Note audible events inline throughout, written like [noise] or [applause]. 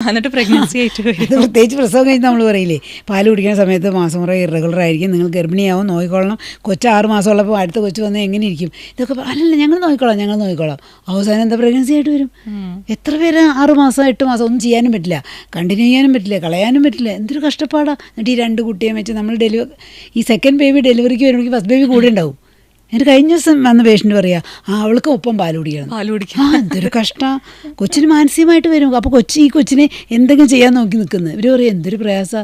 എന്നിട്ട് പ്രഗ്നൻസി [laughs] ആയിട്ട് ഇത് പ്രത്യേകിച്ച് പ്രസവം കഴിഞ്ഞ് നമ്മൾ പറയില്ലേ പാൽ കുടിക്കുന്ന സമയത്ത് മാസം മുറ ഇറഗുലർ ആയിരിക്കും നിങ്ങൾ ഗർഭിണിയാവും നോയിക്കൊള്ളണം കൊച്ച് ആറ് മാസമുള്ളപ്പോൾ അടുത്ത കൊച്ചു വന്നാൽ എങ്ങനെ ഇരിക്കും ഇതൊക്കെ പറ- അല്ലല്ല ഞങ്ങൾ നോക്കിക്കോളാം ഞങ്ങൾ നോക്കിക്കോളാം അവസാനം എന്താ പ്രഗ്നൻസി ആയിട്ട് വരും? എത്ര പേര് ആറ് മാസം എട്ട് മാസം ഒന്നും ചെയ്യാനും പറ്റില്ല. കണ്ടിന്യൂ ചെയ്യാനും പറ്റില്ല കളയാനും പറ്റില്ല. എന്തൊരു കഷ്ടപ്പാടാണ് എന്നിട്ട് ഈ രണ്ട് കുട്ടിയെ വെച്ച് നമ്മൾ ഡെലിവറി ഈ സെക്കൻഡ് ബേബി ഡെലിവറിക്ക് വരുമ്പോഴേക്കും ഫസ്റ്റ് ബേബി കൂടെ ഉണ്ടാവും. എന്നിട്ട് കഴിഞ്ഞ ദിവസം വന്ന പേഷ്യന്റ് പറയാ ആ അവൾക്ക് ഒപ്പം പാൽ കുടിക്കണം പാൽ കുടിക്കണം. ആ എന്തൊരു കഷ്ട. കൊച്ചിന് മാനസികമായിട്ട് വരും. അപ്പോൾ കൊച്ചി ഈ കൊച്ചിനെ എന്തെങ്കിലും ചെയ്യാൻ നോക്കി നിൽക്കുന്നത് ഇവർ പറയും എന്തൊരു പ്രയാസ.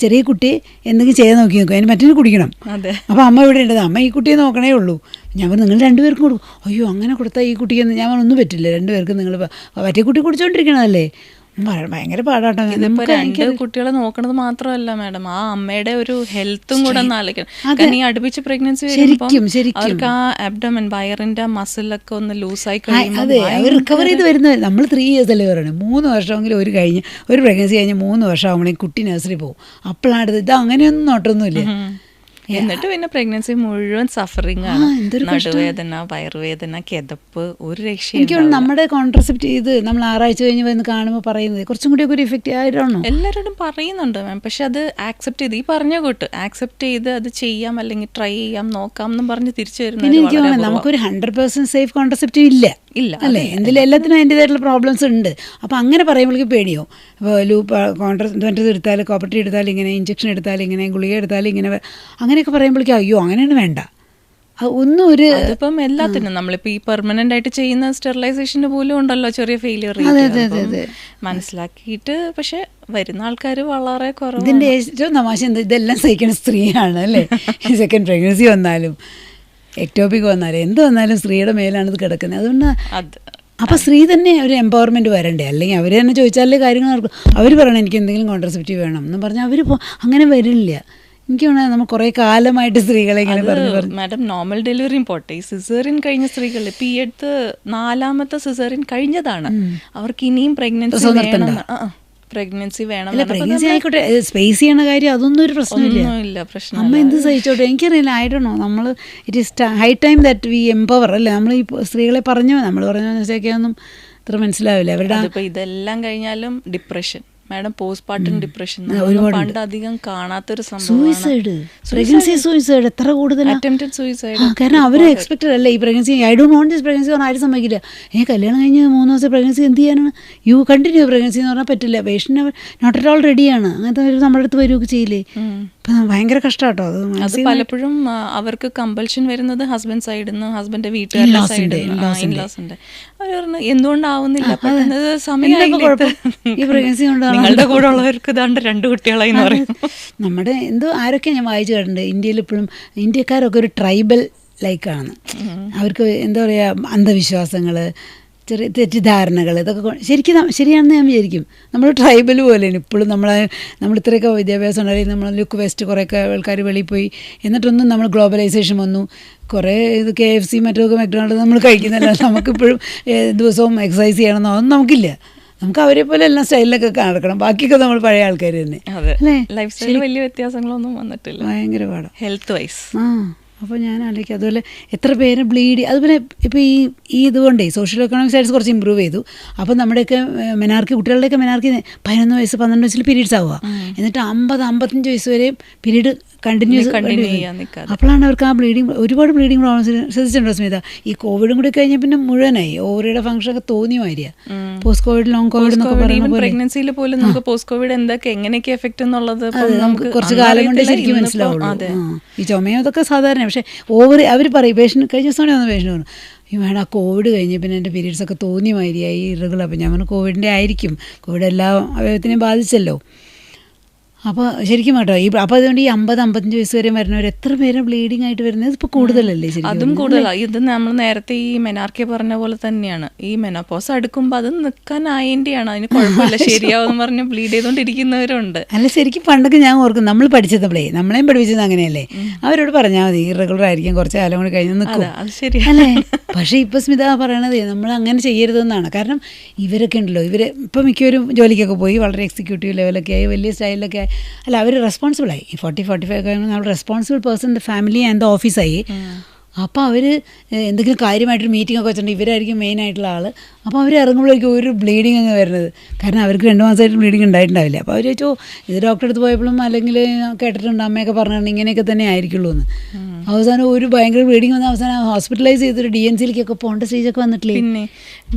ചെറിയ കുട്ടി എന്തെങ്കിലും ചെയ്യാൻ നോക്കി നിൽക്കും. അതിന് മറ്റൊരു കുടിക്കണം. അതെ. അപ്പോൾ അമ്മ ഇവിടെ ഉണ്ടത് അമ്മ ഈ കുട്ടിയെ നോക്കണേ ഉള്ളൂ. ഞാൻ പറഞ്ഞു നിങ്ങൾ രണ്ടുപേർക്കും കൊടുക്കും. അയ്യോ അങ്ങനെ കൊടുത്താൽ ഈ കുട്ടിക്ക് ഞാൻ ഒന്നും പറ്റില്ല. രണ്ടുപേർക്കും നിങ്ങൾ മറ്റേ കുട്ടി കുടിച്ചോണ്ടിരിക്കണതല്ലേ? ഭയങ്കര പാടാട്ടോ. ഇതിപ്പോ രണ്ട് കുട്ടികളെ നോക്കണത് മാത്രമല്ല മാഡം. ആ അമ്മയുടെ ഒരു ഹെൽത്തും കൂടെ ഒന്ന് ആലോചിക്കണം. അതെ. കാരണം ഈ അടുപ്പിച്ച് പ്രഗ്നൻസി ശരിക്കും, ശരിക്കും. അവർക്ക് ആ അബ്ഡമൻ വയറിന്റെ മസിലൊക്കെ ഒന്ന് ലൂസായി അതെ അവർ റിക്കവർ ചെയ്ത് വരുന്നത് നമ്മൾ ത്രീ ഇയേഴ്സ് അല്ലേ പറയുന്നത് മൂന്ന് വർഷമെങ്കിലും ഒരു കഴിഞ്ഞ് ഒരു പ്രഗ്നൻസി കഴിഞ്ഞ് മൂന്ന് വർഷം ആകുമ്പോഴേക്കും കുട്ടി നഴ്സറി പോകും. അപ്പോഴാണ് ഇത് അങ്ങനെയൊന്നും നോട്ടൊന്നുമില്ല. എന്നിട്ട് പിന്നെ പ്രഗ്നൻസി മുഴുവൻ സഫറിങ് ആണ്. നടുവേദന വയറുവേദന കിതപ്പ് ഒരു എനിക്ക് രക്ഷയും നമ്മുടെ കോൺട്രസെപ്റ്റ് ചെയ്ത് നമ്മൾ ആറാഴ്ച കഴിഞ്ഞ് വന്ന് കാണുമ്പോൾ പറയുന്നത് കുറച്ചും കൂടി ഒരു ഇഫക്റ്റ് ആയിട്ടാണോ? എല്ലാവരോടും പറയുന്നുണ്ട് മാം പക്ഷെ അത് ആക്സെപ്റ്റ് ചെയ്ത് ഈ പറഞ്ഞ കൂട്ട് ആക്സെപ്റ്റ് ചെയ്ത് അത് ചെയ്യാം അല്ലെങ്കിൽ ട്രൈ ചെയ്യാം നോക്കാം എന്നും പറഞ്ഞ് തിരിച്ചു വരുന്നത് എനിക്ക് തോന്നുന്നു നമുക്കൊരു ഹൺഡ്രഡ് പേഴ്സന്റ് സേഫ് കോൺട്രസെപ്റ്റീവ് ഇല്ല. ഇല്ല, അല്ലേ? എന്തിലും എല്ലാത്തിനും അതിന്റെതായിട്ടുള്ള പ്രോബ്ലംസ് ഉണ്ട്. അപ്പോൾ അങ്ങനെ പറയുമ്പോഴേക്ക് പേടിയോ അപ്പോൾ ലൂപ്പ് കോൺട്രസ് എടുത്താൽ കോപ്പർട്ടി എടുത്താൽ ഇങ്ങനെ ഇഞ്ചക്ഷൻ എടുത്താൽ ഇങ്ങനെ ഗുളിക എടുത്താൽ ഇങ്ങനെ വ- അങ്ങനെയൊക്കെ പറയുമ്പോഴേക്കും അയ്യോ അങ്ങനെയാണ് വേണ്ട. ഒന്നും ഒരു ഇപ്പം എല്ലാത്തിനും നമ്മളിപ്പോ ഈ പെർമനന്റ് ആയിട്ട് ചെയ്യുന്ന സ്റ്റെറിലൈസേഷന് പോലും ഉണ്ടല്ലോ ചെറിയ ഫെയിലിയർ. മനസ്സിലാക്കിയിട്ട് പക്ഷെ വരുന്ന ആൾക്കാർ വളരെ കുറവ് ഇതിന്റെ ഏറ്റവും തമാശ എന്താ? ഇതെല്ലാം സഹിക്കുന്ന സ്ത്രീയാണ് അല്ലേ? സെക്കൻഡ് പ്രഗ്നൻസി വന്നാലും എക്ടോപിക് വന്നാലും എന്ത് വന്നാലും സ്ത്രീയുടെ മേലാണ് ഇത് കിടക്കുന്നത്. അതുകൊണ്ട് അത് അപ്പോൾ സ്ത്രീ തന്നെ ഒരു എംപവർമെന്റ് വരണ്ടേ? അല്ലെങ്കിൽ അവർ തന്നെ ചോദിച്ചാലേ കാര്യങ്ങൾ നടക്കും. അവർ പറയണം എനിക്ക് എന്തെങ്കിലും കോൺട്രസെപ്റ്റീവ് വേണം എന്ന് പറഞ്ഞാൽ അവർ അങ്ങനെ വരില്ല. എനിക്ക് തോന്നുന്നത് നമ്മൾ കുറേ കാലമായിട്ട് സ്ത്രീകളെ ഇങ്ങനെ പറഞ്ഞു പറഞ്ഞു. മാഡം നോർമൽ ഡെലിവറിയും പോട്ടെ. സിസേറിയൻ കഴിഞ്ഞ സ്ത്രീകൾ ഇപ്പം ഈ അടുത്ത് നാലാമത്തെ സിസേറിയൻ കഴിഞ്ഞതാണ്. അവർക്ക് ഇനിയും പ്രഗ്നൻസി വേണം. പ്രഗ്നൻസി വേണം പ്രഗ്നൻസി ആയിക്കോട്ടെ സ്പേസ് ചെയ്യണ കാര്യം അതൊന്നും ഒരു പ്രശ്നമില്ല. പ്രശ്നം അമ്മ എന്ത് സഹിച്ചോട്ടെ? എനിക്കറിയില്ല ആയിടണോ നമ്മൾ it is high time that we empower അല്ലേ? നമ്മൾ ഈ സ്ത്രീകളെ പറഞ്ഞു? നമ്മൾ പറഞ്ഞ മനസ്സിലാക്കിയൊന്നും ഇത്ര മനസ്സിലാവില്ല. അവരുടെ ഇതെല്ലാം കഴിഞ്ഞാലും depression madam postpartum depression. പണ്ട് അധികം കാണാത്തൊരു സൂയിസൈഡ് പ്രഗ്നൻസി സൂയിസൈഡ് എത്ര കൂടുതൽ അറ്റംപ്റ്റഡ് സൂയിസൈഡ് കാരണം അവർ എക്സ്പെക്റ്റഡ് അല്ലേ ഈ pregnancy I do not this pregnancy പറഞ്ഞാൽ ആരും സമ്മതിക്കില്ല. ഏ കല്യാണം കഴിഞ്ഞ് മൂന്ന് ദിവസം പ്രഗ്നൻസി എന്ത് ചെയ്യാനാണ്? യു കണ്ടിന്യൂ പ്രഗ്നൻസി എന്ന് പറഞ്ഞാൽ പറ്റില്ല. പേഷ്യന്റ് നോട്ട് അറ്റ് ഓൾ റെഡിയാണ് അങ്ങനത്തെ ഒരു നമ്മുടെ അടുത്ത് വരികയൊക്കെ ചെയ്യില്ലേ? ഇപ്പം ഭയങ്കര കഷ്ടമാട്ടോ അത് പലപ്പോഴും അവർക്ക് കമ്പൽഷൻ വരുന്നത് ഹസ്ബൻഡ് സൈഡിൽ നിന്ന് ഹസ്ബൻഡിന്റെ വീട്ടുകാരുടെ സൈഡിൽ നിന്ന് അവർ പറഞ്ഞു എന്തുകൊണ്ടാവുന്നില്ല. പെട്ടെന്ന്? ഇത്? ഈ കൊണ്ടാണോ? നിങ്ങളുടെ കൂടെ ഉള്ളവർക്ക് ഇതാണ്ട് രണ്ട് കുട്ടികളായി എന്ന് പറയും നമ്മുടെ എന്തോ ആരൊക്കെ ഞാൻ വായിച്ചു കേട്ടിട്ടുണ്ട് ഇന്ത്യയിൽ ഇപ്പോഴും ഇന്ത്യക്കാരൊക്കെ ഒരു ട്രൈബൽ ലൈക്കാണ് അവർക്ക് എന്താ പറയുക അന്ധവിശ്വാസങ്ങൾ ചെറിയ തെറ്റിദ്ധാരണകൾ ഇതൊക്കെ ശരിക്കും ശരിയാണെന്ന് ഞാൻ വിചാരിക്കും. നമ്മൾ ട്രൈബൽ പോലെയാണ്. ഇപ്പോഴും നമ്മൾ നമ്മൾ ഇത്രയൊക്കെ വിദ്യാഭ്യാസം ഉണ്ടായി നമ്മൾ ലുക്ക് വെസ്റ്റ് കുറേയൊക്കെ ആൾക്കാർ വെളിയിൽ പോയി. എന്നിട്ടൊന്നും നമ്മൾ ഗ്ലോബലൈസേഷൻ വന്നു. കുറേ ഇത് കെ എഫ് സി മറ്റൊക്കെ മറ്റൊക്കെ നമ്മൾ കഴിക്കുന്നില്ല [laughs] നമുക്കിപ്പോഴും ദിവസവും എക്സസൈസ് ചെയ്യണമെന്നോ ഒന്നും നമുക്കില്ല. നമുക്ക് അവരെ പോലെ എല്ലാം സ്റ്റൈലിലൊക്കെ നടക്കണം. ബാക്കിയൊക്കെ നമ്മൾ പഴയ ആൾക്കാർ തന്നെ. ലൈഫ് സ്റ്റൈലിൽ വലിയ വ്യത്യാസങ്ങളൊന്നും വന്നിട്ടില്ല. ഭയങ്കര പാടാണ് ഹെൽത്ത് വൈസ് ആ. അപ്പോൾ ഞാൻ ആലോചിക്കും അതുപോലെ എത്ര പേര് ബ്ലീഡ് അതുപോലെ ഇപ്പോൾ ഈ ഈ ഇതുകൊണ്ടേ സോഷ്യൽ എക്കണോമിക് സൈഡ്സ് കുറച്ച് ഇമ്പ്രൂവ് ചെയ്തു. അപ്പോൾ നമ്മുടെയൊക്കെ മെനാർക്കി കുട്ടികളുടെയൊക്കെ മെനാർക്കി പതിനൊന്ന് വയസ്സ് പന്ത്രണ്ട് വയസ്സിൽ പീരീഡ്സ് ആവുക. എന്നിട്ട് അമ്പത് അമ്പത്തഞ്ച് വയസ്സ് വരെയും പീരീഡ് കണ്ടിന്യൂസ് കണ്ടിന്യൂ ചെയ്യാൻ നിൽക്കാതെ. അപ്പോഴാണ് അവർക്ക് ആ ബ്ലീഡിങ് ഒരുപാട് ബ്ലീഡിങ് പ്രോബ്ലംസ് ശ്രദ്ധിച്ചിട്ടുണ്ടോ സ്മിത? ഈ കോവിഡും കൂടി കഴിഞ്ഞാൽ പിന്നെ മുഴുവനായി. ഓവറിയുടെ ഫംഗ്ഷൻ ഒക്കെ തോന്നിയ മാതിരിയാ. പോസ്റ്റ് കോവിഡ് ലോങ് കോവിഡ് എന്നൊക്കെ പറയുന്നത് പ്രഗ്നൻസിയിൽ പോലും. നമുക്ക് പോസ്റ്റ് കോവിഡ് എന്തൊക്കെ എങ്ങനെയൊക്കെ എഫക്ട് എന്നുള്ളത് നമുക്ക് കുറച്ച് കാലം കൊണ്ട് ശരിക്കും മനസ്സിലാവുള്ളൂ. ഈ ചുമയും അതൊക്കെ സാധാരണ പക്ഷേ ഓവർ അവർ പറയും പേഷ്യന്റ് കഴിഞ്ഞ ദിവസം വന്ന പേഷ്യന്റ് പറഞ്ഞു ഈ വേണം ആ കോവിഡ് കഴിഞ്ഞ് പിന്നെ എന്റെ പീരീഡ്സൊക്കെ തോന്നിയ മാതിരിയായി ഇറഗുലർ അപ്പം ഞാൻ പറഞ്ഞു കോവിഡിന്റെ ആയിരിക്കും. കോവിഡ് എല്ലാ അവയവത്തിനെയും ബാധിച്ചല്ലോ. അപ്പോൾ ശരിക്കും കേട്ടോ ഈ അപ്പോൾ അതുകൊണ്ട് ഈ അമ്പത് അമ്പത്തഞ്ച് വയസ്സ് വരെ വരുന്നവർ എത്ര പേരെ ബ്ലീഡിംഗ് ആയിട്ട് വരുന്നത്? ഇപ്പോൾ കൂടുതലല്ലേ ശരി അതും കൂടുതലാണ് ഇത് നമ്മൾ നേരത്തെ ഈ മെനാർക്കി പറഞ്ഞ പോലെ തന്നെയാണ്. ഈ മെനോപോസ് അടുക്കുമ്പോൾ അത് നിൽക്കാനായതിന്റെയാണ് അതിന് കുഴപ്പമില്ല. [laughs] ശരിയാവും പറഞ്ഞ് ബ്ലീഡ് ചെയ്തുകൊണ്ടിരിക്കുന്നവരുണ്ട് അല്ല ശരിക്കും പണ്ടൊക്കെ ഞാൻ ഓർക്കും നമ്മൾ പഠിച്ചതപ്പോഴേ നമ്മളെയും പഠിപ്പിച്ചത് അങ്ങനെയല്ലേ? അവരോട് പറഞ്ഞാൽ മതി ഇറഗുലർ ആയിരിക്കും കുറച്ച് കാലം കൂടി കഴിഞ്ഞ് നിൽക്കും അല്ലേ? [laughs] പക്ഷേ ഇപ്പോൾ സ്മിത പറയണത് നമ്മൾ അങ്ങനെ ചെയ്യരുതെന്നാണ്. കാരണം ഇവരൊക്കെ ഉണ്ടല്ലോ ഇവർ ഇപ്പം മിക്കവരും ജോലിക്കൊക്കെ പോയി വളരെ എക്സിക്യൂട്ടീവ് ലെവലൊക്കെ ആയി വലിയ സ്റ്റൈലിലൊക്കെ ആയി. അല്ല അവർ റെസ്പോൺസിബിൾ ആയി. ഈ ഫോർട്ടി ഫോർട്ടി ഫൈവ് കഴിയുമ്പോൾ നമ്മൾ responsible person the family and the ഓഫീസായി അപ്പോൾ അവർ എന്തെങ്കിലും കാര്യമായിട്ടൊരു മീറ്റിംഗ് ഒക്കെ വെച്ചിട്ടുണ്ട് ഇവരായിരിക്കും മെയിൻ ആയിട്ടുള്ള ആൾ അപ്പോൾ അവർ ഇറങ്ങുമ്പോഴേക്കും ഒരു ബ്ലീഡിങ് അങ്ങ് വരുന്നത്. കാരണം അവർക്ക് രണ്ട് മാസമായിട്ട് ബ്ലീഡിങ് ഉണ്ടായിട്ടുണ്ടാവില്ല. അപ്പോൾ അവർ ചോദിച്ചോ ഇത് ഡോക്ടറെ അടുത്ത് പോയപ്പോഴും അല്ലെങ്കിൽ കേട്ടിട്ടുണ്ട് അമ്മയൊക്കെ പറഞ്ഞിട്ടുണ്ട് ഇങ്ങനെയൊക്കെ തന്നെ ആയിരിക്കുള്ളൂ എന്ന്. അവസാനം ഒരു ഭയങ്കര ബ്ലീഡിങ് വന്ന അവസാനം ഹോസ്പിറ്റലൈസ് ചെയ്തൊരു ഡി എൻ സിയിലേക്കൊക്കെ പോകേണ്ട സ്റ്റേജൊക്കെ വന്നിട്ടില്ലേ? പിന്നെ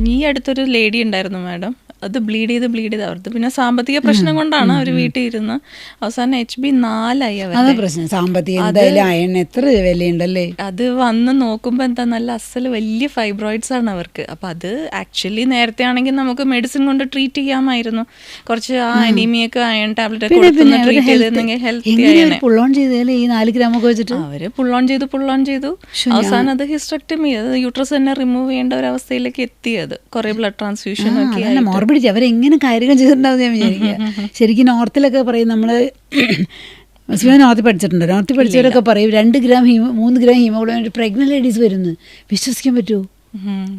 നീ അടുത്തൊരു ലേഡി ഉണ്ടായിരുന്നു മാഡം അത് ബ്ലീഡ് ചെയ്ത് ബ്ലീഡ് ചെയ്ത് അവർക്ക്. പിന്നെ സാമ്പത്തിക പ്രശ്നം കൊണ്ടാണ് അവർ വീട്ടിൽ ഇരുന്ന് അവസാനം എച്ച് ബി നാലായി അവർ പ്രശ്നം. സാമ്പത്തിക എന്തായാലും എത്ര വിലയുണ്ടല്ലേ? അത് വന്ന് നോക്കുമ്പോൾ എന്താ നല്ല അസൽ വലിയ ഫൈബ്രോയിഡ്സ് ആണ് അവർക്ക്. അപ്പം അത് ആക്ച്വലി നേരത്തെ ആണെങ്കിൽ നമുക്ക് മെഡിസിൻ കൊണ്ട് ട്രീറ്റ് ചെയ്യാമായിരുന്നു. കുറച്ച് ആ അനീമിയൊക്കെ അയൺ ടാബ്ലറ്റ് ഒക്കെ കൊടുത്തൊന്ന് ട്രീറ്റ് ചെയ്തിരുന്നെങ്കിൽ ഹെൽത്തി പുള്ളോൺ ഈ നാല് ഗ്രാമൊക്കെ വെച്ചിട്ട്? അവർ പുള്ളോൺ ചെയ്തു പുള്ളോൺ ചെയ്തു. അവസാനം അത് ഹിസ്റ്റക്ടമി അത് യൂട്രസ് തന്നെ റിമൂവ് ചെയ്യേണ്ട ഒരു അവസ്ഥയിലേക്ക് എത്തിയത് കുറെ ബ്ലഡ് ട്രാൻസ്ഫ്യൂഷൻ ഒക്കെ മോർബിഡിറ്റി അവരെങ്ങനെ കാര്യങ്ങൾ ചെയ്തിട്ടുണ്ടാവും ഞാൻ വിചാരിക്കുക ശരിക്കും നോർത്തിലൊക്കെ പറയും നമ്മൾ [clears throat] നോർത്തിൽ പഠിച്ചിട്ടുണ്ട്. നോർത്തിൽ പഠിച്ചവരൊക്കെ പറയും രണ്ട് ഗ്രാം ഹീമോ മൂന്ന് ഗ്രാം ഹീമോഗ്ലോബിൻ പ്രഗ്നന്റ് ലേഡീസ് വരുന്നു. വിശ്വസിക്കാൻ പറ്റുമോ.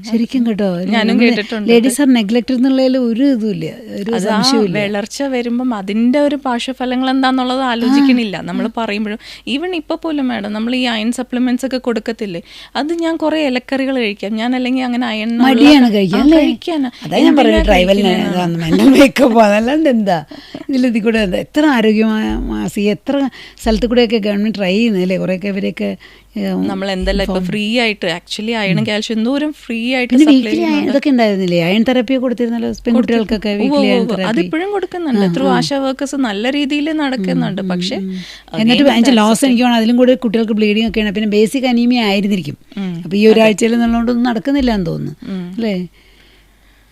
ശരിക്കും കേട്ടോ. ഞാനും കേട്ടിട്ടുണ്ട്. ലേഡീസ് ആർ നെഗ്ലക്ട് എന്നുള്ളതിൽ ഒരു ഇതുമില്ല. ഒരു സംശയമില്ല വളർച്ച വരുമ്പം അതിന്റെ ഒരു പാർശ്വഫലങ്ങൾ എന്താന്നുള്ളത് ആലോചിക്കണില്ല. നമ്മൾ പറയുമ്പോഴും ഈവൻ ഇപ്പൊ പോലും മാഡം നമ്മൾ ഈ അയൺ സപ്ലിമെന്റ്സ് ഒക്കെ കൊടുക്കത്തില്ലേ? അത് ഞാൻ കുറെ ഇലക്കറികൾ കഴിക്കാം. ഞാൻ അല്ലെങ്കിൽ അങ്ങനെ അയൺ മടിയാണ് കഴിക്കാൻ എന്താ? കൂടെ എത്ര ആരോഗ്യമായ എത്ര സ്ഥലത്ത് കൂടെയൊക്കെ ഗവൺമെന്റ് ട്രൈ ചെയ്യുന്നല്ലേ ഒക്കെ ഇവരെയൊക്കെ നമ്മൾ എന്തെല്ലാം ഇപ്പൊ ഫ്രീ ആയിട്ട് ആക്ച്വലി അയണും കാൽഷ്യം എന്തോരം ഫ്രീ ആയിട്ട് ഇതൊക്കെ ഉണ്ടായിരുന്നില്ലേ അയൺ തെറാപ്പി കൊടുത്തിരുന്നല്ലോ പെൺകുട്ടികൾക്കൊക്കെ അതിപ്പോഴും കൊടുക്കുന്നുണ്ട്. ത്രൂ ആശാ വർക്കേഴ്സ് നല്ല രീതിയിൽ നടക്കുന്നുണ്ട്. പക്ഷെ എന്നിട്ട് അതിന്റെ ലോസ് എനിക്ക് വേണം അതിലും കൂടി കുട്ടികൾക്ക് ബ്ലീഡിംഗ് ഒക്കെയാണ്. പിന്നെ ബേസിക് അനീമിയ ആയിരുന്നിരിക്കും. അപ്പൊ ഈ ഒരാഴ്ചയിൽ എന്നുള്ളതുകൊണ്ടൊന്നും നടക്കുന്നില്ല എന്ന് തോന്നുന്നു. അല്ലേ?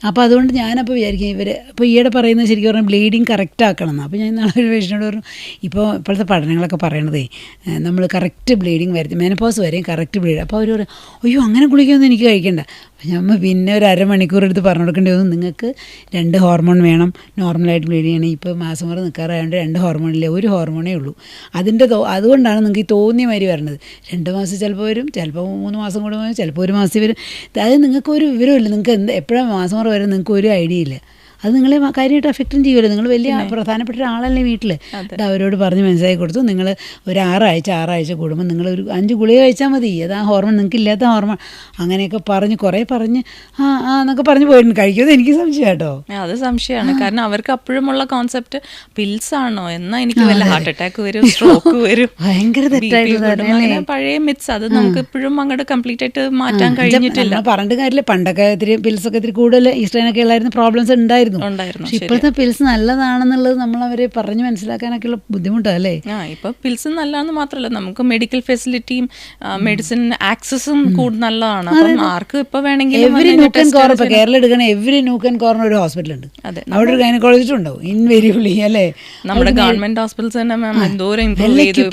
അപ്പോൾ അതുകൊണ്ട് ഞാനപ്പോൾ വിചാരിക്കും ഇവർ ഇപ്പോൾ ഈയിടെ പറയുന്നത് ശരിക്കും പറഞ്ഞാൽ ബ്ലീഡിങ് കറക്റ്റ് ആക്കണം എന്ന് അപ്പോൾ ഞാൻ നാളെ ഒരു പേഷ്യനോട് പറഞ്ഞു ഇപ്പോൾ ഇപ്പോഴത്തെ പഠനങ്ങളൊക്കെ പറയണതേ നമ്മൾ കറക്റ്റ് ബ്ലീഡിങ് വരുത്തി മെനപ്പോസ് വരെയും കറക്റ്റ് ബ്ലീഡ് അപ്പോൾ അവർ പറയും അയ്യോ അങ്ങനെ ഗുളികയൊന്നും എനിക്ക് കഴിക്കണ്ട. നമ്മൾ പിന്നെ ഒരു അരമണിക്കൂർ എടുത്ത് പറഞ്ഞു കൊടുക്കേണ്ടി വന്നു. നിങ്ങൾക്ക് രണ്ട് ഹോർമോൺ വേണം. നോർമലായിട്ട് ബ്ലീഡ് ചെയ്യണം. ഇപ്പോൾ മാസം വരെ നിൽക്കാറായതുകൊണ്ട് രണ്ട് ഹോർമോണില്ല? ഒരു ഹോർമോണേ ഉള്ളൂ. അതിന്റെ അതുകൊണ്ടാണ് നിങ്ങൾക്ക് ഈ തോന്നിയ മാതിരി വരണത്. രണ്ട് മാസം ചിലപ്പോൾ വരും ചിലപ്പോൾ മൂന്ന് മാസം കൂടെ വരും ചിലപ്പോൾ ഒരു മാസം വരും. അതായത് നിങ്ങൾക്ക് ഒരു വിവരമില്ല നിങ്ങൾക്ക് എന്ത് എപ്പോഴാണ് മാസം വരെ വരും നിങ്ങൾക്ക് ഒരു ഐഡിയ ഇല്ല. അത് നിങ്ങളെ കാര്യമായിട്ട് അഫക്റ്റും ചെയ്യുമല്ലോ നിങ്ങൾ വലിയ പ്രധാനപ്പെട്ട ഒരാളല്ലേ വീട്ടിൽ അത്. അവരോട് പറഞ്ഞ് മനസ്സിലാക്കി കൊടുത്തു. നിങ്ങൾ ഒരു ആറാഴ്ച ആറാഴ്ച കൂടുമ്പോൾ നിങ്ങൾ ഒരു അഞ്ച് ഗുളിക കഴിച്ചാൽ മതി. അത് ആ ഹോർമോൺ? നിങ്ങൾക്ക് ഇല്ലാത്ത ഹോർമോൺ. അങ്ങനെയൊക്കെ പറഞ്ഞ് കുറേ പറഞ്ഞ് ആ ആ എന്നൊക്കെ പറഞ്ഞ് പോയിട്ടുണ്ട്. കഴിക്കുമെന്ന് എനിക്ക് സംശയം കേട്ടോ അത് സംശയമാണ് കാരണം അവർക്ക് അപ്പോഴുമുള്ള കോൺസെപ്റ്റ് പിൽസ് ആണോ? എന്നാ എനിക്ക് വല്ല ഹാർട്ട് അറ്റാക്ക് വരും സ്ട്രോക്ക് വരും. ഭയങ്കര പഴയ മിത്സ് അത് നമുക്ക് ഇപ്പോഴും അങ്ങോട്ട് കംപ്ലീറ്റ് ആയിട്ട് മാറ്റാൻ കഴിഞ്ഞിട്ടില്ല. പറഞ്ഞ പറഞ്ഞിട്ട് കാര്യമില്ല. പണ്ടൊക്കെ ഇത്തിരി പിൽസൊക്കെ ഇത്തിരി കൂടുതൽ ഈസ്റ്റേനൊക്കെ ഉള്ളായിരുന്നു. പ്രോബ്ലംസ് ഉണ്ടായിരുന്നു. ഉണ്ടായിരുന്നു. പക്ഷെ ഇപ്പോഴത്തെ പിൽസ് നല്ലതാണെന്നുള്ളത് നമ്മൾ അവരെ പറഞ്ഞു മനസ്സിലാക്കാനൊക്കെയുള്ള ബുദ്ധിമുട്ടാണ് അല്ലേ? ആ ഇപ്പൊ പിൽസ് നല്ലതാണെന്ന് മാത്രമല്ല നമുക്ക് മെഡിക്കൽ ഫെസിലിറ്റിയും മെഡിസിൻ ആക്സസും കൂടുതൽ നല്ലതാണ്. അപ്പം ആർക്ക് ഇപ്പൊ വേണമെങ്കിൽ എവരി ന്യൂക്കൻ കോർണർ ഇപ്പൊ കേരളം എടുക്കണ എവറി നൂക്കൻ കോർണർ ഒരു ഹോസ്പിറ്റൽ ഉണ്ട്. അവിടെ ഒരു ഗൈനക്കോളജിസ്റ്റ് ഉണ്ടാവും ഇൻവെരിയബിളി അല്ലേ? നമ്മുടെ ഗവൺമെന്റ് ഹോസ്പിറ്റൽസ് തന്നെ മാം എന്തോരം well ചെയ്തു.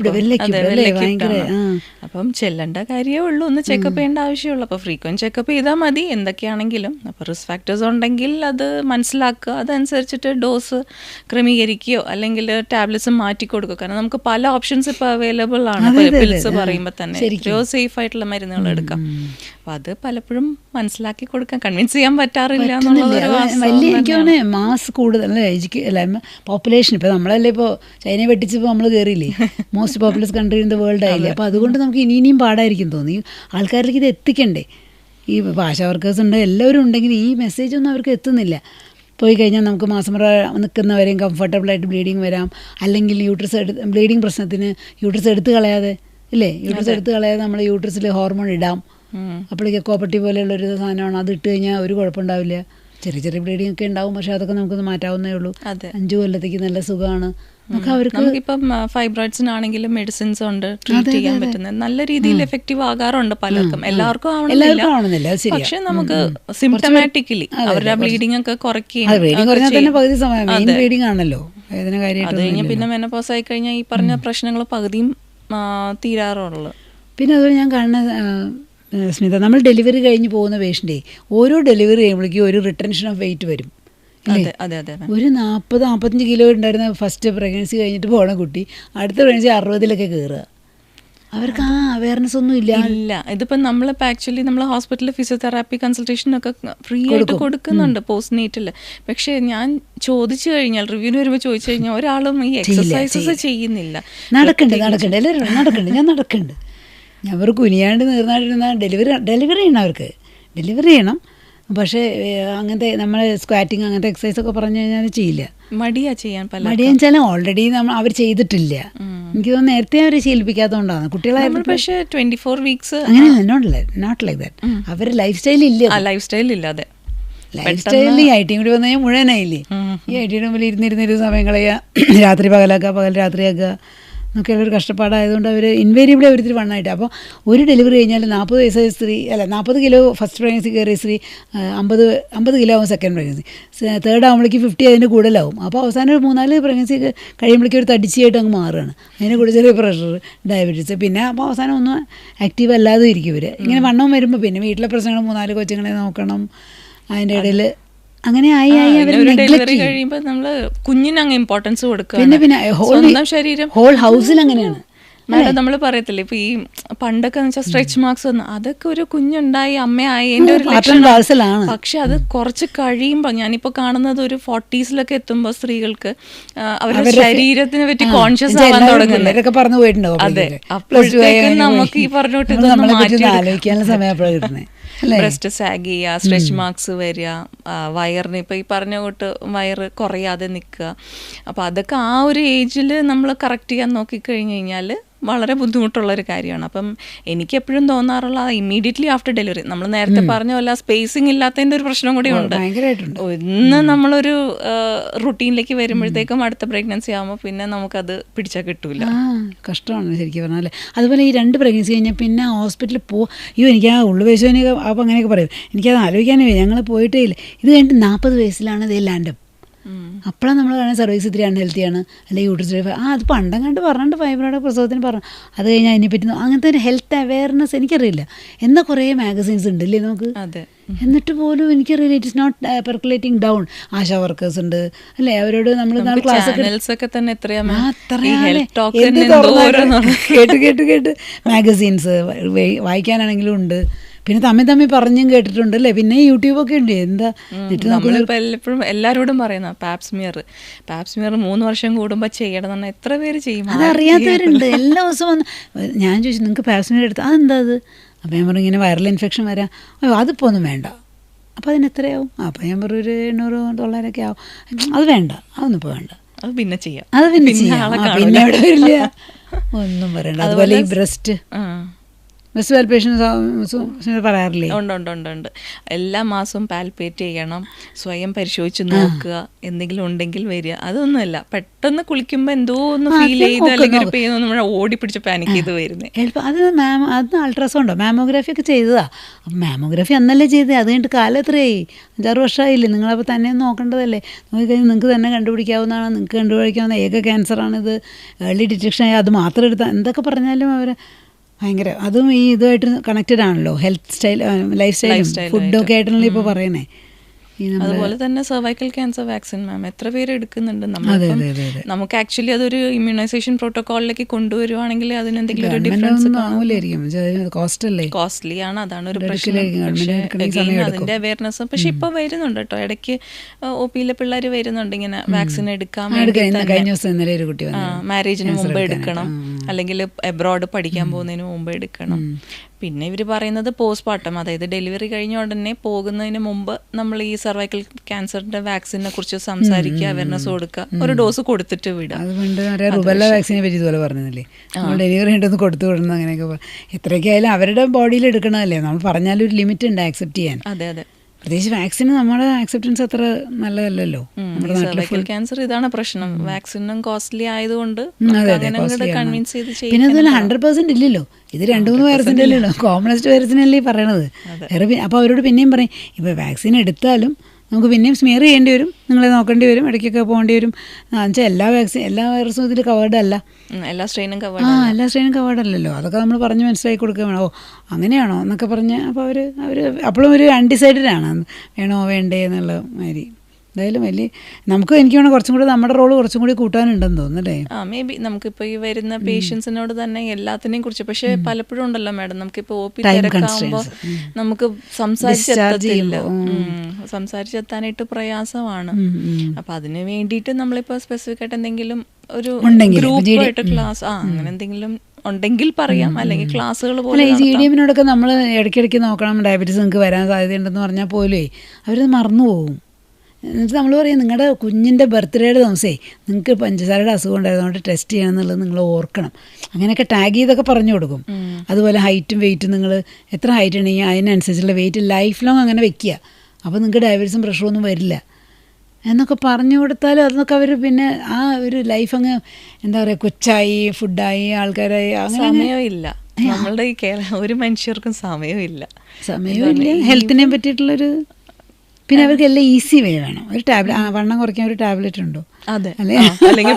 അപ്പം ചെല്ലേണ്ട കാര്യമേ ഉള്ളൂ ഒന്ന് ചെക്കപ്പ് ചെയ്യേണ്ട ആവശ്യമുള്ളൂ. അപ്പൊ ഫ്രീക്വന്റ് ചെക്കപ്പ് ചെയ്താൽ മതി എന്തൊക്കെയാണെങ്കിലും. അപ്പൊ റിസ്ക് ഫാക്ടേഴ്സ് ഉണ്ടെങ്കിൽ അത് മനസ്സിലാക്കുക അതനുസരിച്ചിട്ട് ഡോസ് ക്രമീകരിക്കുകയോ അല്ലെങ്കിൽ ടാബ്ലറ്റ്സ് മാറ്റി കൊടുക്കുക. കാരണം നമുക്ക് പല ഓപ്ഷൻസ് ഇപ്പോൾ അവൈലബിൾ ആണ്. പിൽസ് പറയുമ്പോൾ തന്നെ. എത്രയോ സേഫ് ആയിട്ടുള്ള മരുന്നുകൾ എടുക്കാം. അപ്പം അത് പലപ്പോഴും മനസ്സിലാക്കി കൊടുക്കാൻ കൺവിൻസ് ചെയ്യാൻ പറ്റാറില്ല വലിയ എനിക്കാണ് മാസ് കൂടുതൽ അല്ല? പോപ്പുലേഷൻ ഇപ്പോൾ നമ്മളല്ലേ ഇപ്പോൾ ചൈന വെട്ടിച്ചപ്പോൾ നമ്മൾ കയറിയില്ലേ most populous country in the world [laughs] ആയില്ലേ? അപ്പോൾ അതുകൊണ്ട് നമുക്ക് ഇനി ഇനിയും പാടായിരിക്കും തോന്നി. ആൾക്കാരിലേക്ക് ഇത് എത്തിക്കണ്ടേ? ഈ ഭാഷ വർക്കേഴ്സ് ഉണ്ട് എല്ലാവരും ഉണ്ടെങ്കിൽ ഈ മെസ്സേജ് ഒന്നും അവർക്ക് എത്തുന്നില്ല. പോയി കഴിഞ്ഞാൽ നമുക്ക് മാസം മുറ നിൽക്കുന്നവരെയും കംഫർട്ടബിളായിട്ട് ബ്ലീഡിങ് വരാം. അല്ലെങ്കിൽ യൂട്രസ് എടുത്ത് ബ്ലീഡിങ് പ്രശ്നത്തിന് യൂട്രസ് എടുത്ത് കളയാതെ ഇല്ലേ? യൂട്രസ് എടുത്ത് കളയാതെ നമ്മൾ യൂട്രസിൽ ഹോർമോൺ ഇടാം. അപ്പോഴേക്ക് കോപ്പർട്ടി പോലെയുള്ള ഒരു സാധനമാണ്. അത് ഇട്ട് കഴിഞ്ഞാൽ ഒരു കുഴപ്പമുണ്ടാവില്ല. ചെറിയ ചെറിയ ബ്ലീഡിംഗ് ഒക്കെ ഉണ്ടാവും. പക്ഷെ അതൊക്കെ നമുക്കൊന്ന് മാറ്റാവുന്നേ ഉള്ളൂ. അഞ്ചു കൊല്ലത്തേക്ക് നല്ല സുഖമാണ്. നമുക്ക് നമുക്കിപ്പം ഫൈബ്രോയിഡ്സിനാണെങ്കിലും മെഡിസിൻസ് ഉണ്ട് ട്രീറ്റ് ചെയ്യാൻ പറ്റുന്നത് നല്ല രീതിയിൽ എഫക്റ്റീവ് ആകാറുണ്ട് പലർക്കും. എല്ലാവർക്കും ആവണമെന്നില്ല. പക്ഷെ നമുക്ക് സിംറ്റമാറ്റിക്കലി അവരുടെ ബ്ലീഡിംഗ് ഒക്കെ കുറയ്ക്കുകയും ബ്ലീഡിംഗ് ആണല്ലോ. അത് കഴിഞ്ഞ് പിന്നെ മെനപ്പോസ് ആയി കഴിഞ്ഞാൽ ഈ പറഞ്ഞ പ്രശ്നങ്ങൾ പകുതിയും തീരാറുള്ളു. പിന്നെ അതുപോലെ ഞാൻ കാണുന്ന സ്മിത നമ്മൾ ഡെലിവറി കഴിഞ്ഞ് പോകുന്ന പേഷ്യന്റെ ഓരോ ഡെലിവറി കഴിയുമ്പോഴേക്കും ഒരു റിട്ടൻഷൻ ഓഫ് വെയിറ്റ് വരും. അതെ അതെ അതെ ഒരു നാൽപ്പത് നാൽപ്പത്തഞ്ച് കിലോ ഉണ്ടായിരുന്ന ഫസ്റ്റ് പ്രഗ്നൻസി കഴിഞ്ഞിട്ട് പോണ കുട്ടി അടുത്ത പ്രഗ്നൻസി അറുപതിലൊക്കെ കയറുക അവർക്ക് ആ അവയർനെസ് ഒന്നും ഇല്ല. ഇല്ല. ഇതിപ്പോ നമ്മളിപ്പോ ആക്ച്വലി നമ്മൾ ഹോസ്പിറ്റലിൽ ഫിസിയോതെറാപ്പി കൺസൾട്ടേഷൻ ഒക്കെ ഫ്രീ ആയിട്ട് കൊടുക്കുന്നുണ്ട് പോസ്റ്റ് നീറ്റിൽ പക്ഷെ ഞാൻ ചോദിച്ചു കഴിഞ്ഞാൽ റിവ്യൂവിന് വരുമ്പോൾ ചോദിച്ചു കഴിഞ്ഞാൽ ഒരാളും ഈ എക്സസൈസസ് ചെയ്യുന്നില്ല. നടക്കണ്ട് നടക്കണ്ട്. എല്ലാവരും നടക്കണ്ട് ഞാൻ നടക്കണ്ട്. അവർ കുനിയാണ്ട് നീർന്നാണ്ടിരുന്ന ഡെലിവറി ഡെലിവറി ചെയ്യണം അവർക്ക്. ഡെലിവറി ചെയ്യണം. പക്ഷേ അങ്ങനത്തെ നമ്മൾ സ്ക്വാറ്റിങ് അങ്ങനത്തെ എക്സസൈസ് ഒക്കെ പറഞ്ഞു കഴിഞ്ഞാൽ ചെയ്യില്ല. മടിയാ ചെയ്യാൻ പല മടിയെന്ന് വെച്ചാൽ ഓൾറെഡി നമ്മൾ അവർ ചെയ്തിട്ടില്ല. എനിക്ക് തോന്നുന്നു നേരത്തെ അവർ ശീലിപ്പിക്കാത്തതുകൊണ്ടാണ് കുട്ടികളായിരുന്നു പക്ഷേ ട്വന്റി ഫോർ വീക്സ് അങ്ങനെയല്ല നോട്ട് നോട്ട് ലൈക്ക് ദാറ്റ് അവർ ലൈഫ് സ്റ്റൈൽ ഇല്ല. ലൈഫ് സ്റ്റൈൽ ഇല്ലാതെ ലൈഫ് സ്റ്റൈലിൽ ഈ ഐ ടി കൂടി വന്നു കഴിഞ്ഞാൽ മുഴുവനായില്ലേ? ഈ ഐ ടിയുടെ മുമ്പിൽ ഇരുന്നിരുന്നിരുന്ന് സമയം കളയുക രാത്രി പകലാക്കുക പകൽ രാത്രിയാക്കുക. എന്നൊക്കെയുള്ള ഒരു കഷ്ടപ്പാടായതുകൊണ്ട് അവർ ഇൻവേരിയബിളി ഒരിത്തിരി വണ്ണായിട്ട്. അപ്പോൾ ഒരു ഡെലിവറി കഴിഞ്ഞാൽ നാൽപ്പത് വയസ്സായ സ്ത്രീ അല്ല നാൽപ്പത് കിലോ ഫസ്റ്റ് പ്രഗ്നൻസി കയറിയ സ്ത്രീ അമ്പത് അമ്പത് കിലോ ആവും സെക്കൻഡ് പ്രഗ്നൻസി തേർഡ് ആവുമ്പോഴേക്ക് ഫിഫ്റ്റി അതിന്റെ കൂടുതലാവും. അപ്പോൾ അവസാനം ഒരു മൂന്നാൽ പ്രഗ്നൻസി കഴിയുമ്പോഴേക്കും ഒരു തടിച്ചിയായിട്ട് അങ്ങ് മാറുകയാണ്. അതിന് കൂടുതൽ ചെറിയ പ്രഷർ ഡയബറ്റീസ് പിന്നെ അപ്പോൾ അവസാനം ഒന്നും ആക്റ്റീവ് അല്ലാതെ ഇരിക്കും ഇവർ ഇങ്ങനെ വണ്ണം വരുമ്പോൾ പിന്നെ വീട്ടിലെ പ്രശ്നങ്ങൾ മൂന്നാൽ കൊച്ചുങ്ങളെ നോക്കണം. അതിന്റെ ഇടയിൽ അങ്ങനെ ആയി ആയി അവർ ഡെലിവറി കഴിയുമ്പോൾ നമ്മൾ കുഞ്ഞിന് അങ്ങ് ഇമ്പോർട്ടൻസ് കൊടുക്കുക പിന്നെ പിന്നെ ഹോൾ ശരീരം ഹോൾ ഹൗസിൽ അങ്ങനെയാണ്. മാഡം നമ്മൾ പറയത്തില്ലേ ഇപ്പൊ ഈ പണ്ടൊക്കെ വെച്ചാൽ സ്ട്രെച്ച് മാർക്സ് വന്നു അതൊക്കെ ഒരു കുഞ്ഞുണ്ടായി അമ്മയായി എന്റെ ഒരു Part and ലക്ഷണം പക്ഷെ അത് കുറച്ച് കഴിയുമ്പോൾ ഞാനിപ്പോ കാണുന്നത് ഒരു ഫോർട്ടീസിലൊക്കെ എത്തുമ്പോൾ സ്ത്രീകൾക്ക് അവരുടെ ശരീരത്തിനെ പറ്റി കോൺഷ്യസ് ആവാൻ തുടങ്ങുന്നത് അതെ. അപ്പോഴത്തേക്കും നമുക്ക് ഈ. പറഞ്ഞോട്ട് നമ്മൾ ഇതൊന്ന് മാറ്റി ബ്രസ്റ്റ് സാഗ് ചെയ്യുക സ്ട്രെച്ച് മാർക്സ് വരിക വയറിന് ഇപ്പം ഈ പറഞ്ഞ കൂട്ട് വയറ് കുറയാതെ നിൽക്കുക. അപ്പോൾ അതൊക്കെ ആ ഒരു ഏജിൽ നമ്മൾ കറക്റ്റ് ചെയ്യാൻ നോക്കിക്കഴിഞ്ഞ് കഴിഞ്ഞാൽ വളരെ ബുദ്ധിമുട്ടുള്ള ഒരു കാര്യമാണ്. അപ്പം എനിക്ക് എപ്പോഴും തോന്നാറുള്ള ഇമ്മീഡിയറ്റ്ലി ആഫ്റ്റർ ഡെലിവറി നമ്മൾ നേരത്തെ പറഞ്ഞ പോലെ സ്പേസിങ് ഇല്ലാത്തതിന്റെ ഒരു പ്രശ്നം കൂടി ഉണ്ട്. ഇന്ന് ഒന്ന് നമ്മളൊരു റുട്ടീനിലേക്ക് വരുമ്പോഴത്തേക്കും അടുത്ത പ്രഗ്നൻസി ആകുമ്പോൾ പിന്നെ നമുക്കത് പിടിച്ചാൽ കിട്ടൂല. കഷ്ടമാണ് ശരിക്കും പറഞ്ഞാൽ അതുപോലെ ഈ രണ്ട് പ്രഗ്നൻസി കഴിഞ്ഞാൽ പിന്നെ ഹോസ്പിറ്റലിൽ പോ അയ്യോ എനിക്ക് ആ ഉള്ളുവേശോനൊക്കെ അപ്പോൾ അങ്ങനെയൊക്കെ പറയും. എനിക്കത് ആലോചിക്കാനേ. ഞങ്ങൾ പോയിട്ടേ ഇല്ല. ഇത് കഴിഞ്ഞിട്ട് നാൽപ്പത് വയസ്സിലാണ് ഇതേ ലാൻഡപ്പ് അപ്പോഴാണ് നമ്മൾ പറയുന്നത് സർവീസ് ഇത്തിരി അൺഹെൽത്തിയാണ് അല്ലെങ്കിൽ യൂട്രസ് ആ അത് പണ്ടം കണ്ട് പറഞ്ഞിട്ട് ഫൈബ്രോയുടെ പ്രസവത്തിന് പറഞ്ഞു അത് കഴിഞ്ഞാൽ അതിനെപ്പറ്റി പറ്റുന്നു അങ്ങനത്തെ ഒരു ഹെൽത്ത് അവയർനെസ് എനിക്കറിയില്ല. എന്നാൽ കുറേ മാഗസീൻസ് ഉണ്ട് ഇല്ലേ നമുക്ക്? എന്നിട്ട് പോലും എനിക്കറിയില്ല. It is not percolating down ASHA workers ഉണ്ട്. അല്ലേ അവരോട് നമ്മൾ ക്ലാസ് ഒക്കെ തന്നെ കേട്ട് കേട്ട് കേട്ട്. മാഗസീൻസ് വായിക്കാനാണെങ്കിലും ഉണ്ട്. പിന്നെ തമ്മിൽ തമ്മിൽ പറഞ്ഞും കേട്ടിട്ടുണ്ട് അല്ലേ പിന്നെ യൂട്യൂബൊക്കെ ഉണ്ട്? എന്താ? നമ്മളിപ്പോൾ നമുക്ക് എല്ലാവരോടും പറയുന്ന പാപ്സ്മിയർ പാപ്സ്മിയർ മൂന്ന് വർഷം കൂടുമ്പോൾ ചെയ്യണം എന്നാൽ എത്ര പേര് ചെയ്യും? അതറിയാത്തവരുണ്ട് എല്ലാ ദിവസവും വന്ന് ഞാൻ ചോദിച്ചു നിങ്ങൾക്ക് പാപ്സ്മിയർ എടുത്ത് അതെന്താ അത്? അപ്പോൾ ഞാൻ പറഞ്ഞു ഇങ്ങനെ വൈറൽ ഇൻഫെക്ഷൻ വരാം. അയ്യോ അതിപ്പോൾ ഒന്നും വേണ്ട. അപ്പോൾ അതിന് എത്രയാവും? അപ്പോൾ ഞാൻ പറഞ്ഞു ഒരു എണ്ണൂറ് തൊള്ളായിരമൊക്കെ ആവും. അത് വേണ്ട. അതൊന്നും ഇപ്പോൾ വേണ്ട. അത് പിന്നെ ചെയ്യാം. അത് പിന്നെ ചെയ്യാം. പിന്നെ വരില്ല. [laughs] ഒന്നും പറയണ്ട. അതുപോലെ ഈ ബ്രസ്റ്റ് ബ്രസ്റ്റ് പാൽപേഷൻ പറയാറില്ലേ? ഉണ്ട് ഉണ്ട് ഉണ്ട് ഉണ്ട്. എല്ലാ മാസവും പാൽപേറ്റ് ചെയ്യണം സ്വയം പരിശോധിച്ച് നോക്കുക എന്തെങ്കിലും ഉണ്ടെങ്കിൽ വരിക. അതൊന്നുമല്ല. പെട്ടെന്ന് കുളിക്കുമ്പോൾ എന്തോ ഒന്ന് ഫീൽ ചെയ്ത് അല്ലെങ്കിൽ ഒരു നമ്മൾ ഓടി പിടിച്ച് പാനിക് ചെയ്ത് വരുന്നേ. എളുപ്പം. അത് മാം അത് അൾട്രാസൗണ്ടോ മാമോഗ്രാഫി ഒക്കെ ചെയ്തതാ. അപ്പം മാമോഗ്രാഫി അന്നല്ലേ ചെയ്തത് അത് കഴിഞ്ഞിട്ട് കാലം എത്രയായി? അഞ്ചാറ് വർഷമായില്ലേ? നിങ്ങളപ്പോൾ തന്നെ നോക്കേണ്ടതല്ലേ? നോക്കിക്കഴിഞ്ഞാൽ നിങ്ങൾക്ക് തന്നെ കണ്ടുപിടിക്കാവുന്നതാണ്. നിങ്ങൾക്ക് കണ്ടുപിടിക്കാവുന്ന ഏക ക്യാൻസറാണിത് ഏർലി ഡിറ്റക്ഷൻ ആയി അത് മാത്രം എടുത്താൽ എന്തൊക്കെ പറഞ്ഞാലും അവർ ഭയങ്കര. അതും ഈ ഇതുമായിട്ട് കണക്റ്റഡ് ആണല്ലോ. ഹെൽത്ത് സ്റ്റൈൽ ലൈഫ് സ്റ്റൈലും ഫുഡ് ഒക്കെ ആയിട്ടാണല്ലോ ഇപ്പോൾ പറയണേ. അതുപോലെ തന്നെ സർവൈക്കൽ ക്യാൻസർ വാക്സിൻ മാം എത്ര പേര് എടുക്കുന്നുണ്ട്. നമുക്ക് ആക്ച്വലി അതൊരു ഇമ്മ്യൂണൈസേഷൻ പ്രോട്ടോകോളിലേക്ക് കൊണ്ടുവരുവാണെങ്കിൽ അതിന് എന്തെങ്കിലും ഒരു ഡിഫറൻസ് ഒന്നും ആവൂലായിരിക്കും. കോസ്റ്റ് അല്ലേ കോസ്റ്റ്ലി ആണ്. അതാണ് ഒരു പ്രശ്നം. അതിന്റെ അവയർനെസ് പക്ഷെ ഇപ്പൊ വരുന്നുണ്ട് കേട്ടോ ഇടയ്ക്ക് ഒ പിയിലെ പിള്ളേർ വരുന്നുണ്ട് ഇങ്ങനെ വാക്സിൻ എടുക്കാൻ മാരേജിന് മുമ്പ് എടുക്കണം. അല്ലെങ്കിൽ എബ്രോഡ് പഠിക്കാൻ പോകുന്നതിന് മുമ്പ് എടുക്കണം. പിന്നെ ഇവർ പറയുന്നത് പോസ്റ്റ്മോർട്ടം അതായത് ഡെലിവറി കഴിഞ്ഞ ഉടനെ പോകുന്നതിന് മുമ്പ് നമ്മൾ ഈ സർവൈക്കൽ ക്യാൻസറിന്റെ വാക്സിനെ കുറിച്ച് സംസാരിക്കുക അവയർനെസ് കൊടുക്കുക ഒരു ഡോസ് കൊടുത്തിട്ട് വിടുക. റുബല്ല വാക്സിനെ പറ്റി ഇതുപോലെ പറഞ്ഞില്ലേ നമ്മൾ ഡെലിവറി ഉണ്ടെന്ന് കൊടുത്തു വിടുന്നു അങ്ങനെയൊക്കെ എത്രയൊക്കെ ആയാലും അവരുടെ ബോഡിയിൽ എടുക്കണമല്ലേ നമ്മൾ പറഞ്ഞാലും ഒരു ലിമിറ്റ് ഉണ്ട് ആക്സെപ്റ്റ് ചെയ്യാൻ. അതെ അതെ. പ്രത്യേകിച്ച് വാക്സിന് നമ്മുടെ ആക്സെപ്റ്റൻസ് അത്ര നല്ലതല്ലല്ലോ. ക്യാൻസർ ഇതാണ് പ്രശ്നം. വാക്സിനും കോസ്റ്റ്ലി ആയതുകൊണ്ട്. കൺവിൻസ് ചെയ്ത് പിന്നെ അതുപോലെ ഹൺഡ്രഡ് പെർസെന്റ് ഇല്ലല്ലോ. ഇത് രണ്ടു മൂന്ന് വൈറസിന്റെ അല്ലല്ലോ. കോമണസ്റ്റ് വൈറസിനല്ലേ പറയണത്. വേറെ അപ്പോൾ അവരോട് പിന്നെയും പറയും ഇപ്പോൾ വാക്സിൻ എടുത്താലും നമുക്ക് പിന്നെയും സ്മിയർ ചെയ്യേണ്ടി വരും. നിങ്ങളെ നോക്കേണ്ടി വരും. ഇടയ്ക്കൊക്കെ പോകേണ്ടി വരും. എന്നുവെച്ചാൽ എല്ലാ വാക്സിൻ എല്ലാ വൈറസും ഇതിൽ കവേർഡ് അല്ല. എല്ലാ സ്ട്രെയിനും ആ എല്ലാ സ്ട്രെയിനും കവേർഡ് അല്ലല്ലോ. അതൊക്കെ നമ്മൾ പറഞ്ഞ് മനസ്സിലാക്കി കൊടുക്കുക വേണോ അങ്ങനെയാണോ എന്നൊക്കെ പറഞ്ഞ് അപ്പോൾ അവർ അവർ അപ്പോഴും ഒരു അൺഡിസൈഡഡ് ആണ്. വേണോ വേണ്ടേ എന്നുള്ള മാതിരി. എന്തായാലും വലിയ നമുക്ക് എനിക്ക് വേണം കുറച്ചും കൂടി നമ്മുടെ റോൾ കുറച്ചും കൂടി കൂട്ടാനുണ്ടെന്ന് തോന്നുന്നല്ലേ ആ മേ ബി നമുക്കിപ്പോൾ ഈ വരുന്ന പേഷ്യൻസിനോട് തന്നെ എല്ലാത്തിനെയും കുറിച്ച് പക്ഷേ പലപ്പോഴും ഉണ്ടല്ലോ മാഡം നമുക്കിപ്പോൾ ഒ പി തിരക്കാകുമ്പോൾ തിരക്കാകുമ്പോ നമുക്ക് സംസാരിച്ചില്ല സംസാരിച്ചെത്തത്തില്ല. സംസാരിച്ചെത്താനായിട്ട് പ്രയാസമാണ്. അപ്പം അതിന് വേണ്ടിയിട്ട് നമ്മളിപ്പോൾ സ്പെസിഫിക് ആയിട്ട് എന്തെങ്കിലും ഒരു ഗ്രൂപ്പായിട്ട് ഗ്രൂപ്പ് GD ആയിട്ട് ക്ലാസ് ആ അങ്ങനെ എന്തെങ്കിലും ഉണ്ടെങ്കിൽ പറയാം. അല്ലെങ്കിൽ ക്ലാസ്സുകൾ പോലെ ഈ ജി ഡി എമ്മിനോടൊക്കെ നമ്മൾ ഇടയ്ക്കിടയ്ക്ക് നോക്കണം. ഡയബറ്റീസ് നിങ്ങൾക്ക് വരാൻ സാധ്യതയുണ്ടെന്ന് പറഞ്ഞാൽ പോലും അവരത് മറന്നു പോകും എന്നിട്ട് നമ്മൾ പറയും നിങ്ങളുടെ കുഞ്ഞിന്റെ ബർത്ത്ഡേയുടെ ദിവസമേ നിങ്ങൾക്ക് പഞ്ചസാരയുടെ അസുഖം ഉണ്ടായതുകൊണ്ട് ടെസ്റ്റ് ചെയ്യണം എന്നുള്ളത് നിങ്ങൾ ഓർക്കണം. അങ്ങനെയൊക്കെ ടാഗ് ചെയ്തൊക്കെ പറഞ്ഞു കൊടുക്കും. അതുപോലെ ഹൈറ്റും വെയിറ്റും നിങ്ങൾ എത്ര ഹൈറ്റ് ഉണ്ടെങ്കിൽ അതിനനുസരിച്ചുള്ള വെയിറ്റ് ലൈഫ് ലോങ് അങ്ങനെ വെക്കുക. അപ്പോൾ നിങ്ങൾക്ക് ഡയബറ്റീസും പ്രഷറും ഒന്നും വരില്ല. എന്നൊക്കെ പറഞ്ഞു കൊടുത്താലും അതൊക്കെ അവർ പിന്നെ ആ ഒരു ലൈഫ് അങ്ങ് എന്താ പറയുക കൊച്ചായി ഫുഡായി ആൾക്കാരായി സമയമില്ല. നമ്മളുടെ ഈ കേരള ഒരു മനുഷ്യർക്കും സമയമില്ല. സമയമില്ല. ഹെൽത്തിനെ പറ്റിയിട്ടുള്ളൊരു പിന്നെ അവർക്ക് എല്ലാം ഈസി വേ വേണം. ഒരു ടാബ്ലറ്റ് വണ്ണം കുറയ്ക്കാൻ ഒരു ടാബ്ലറ്റ് ഉണ്ടോ? അതെ. അല്ലേ?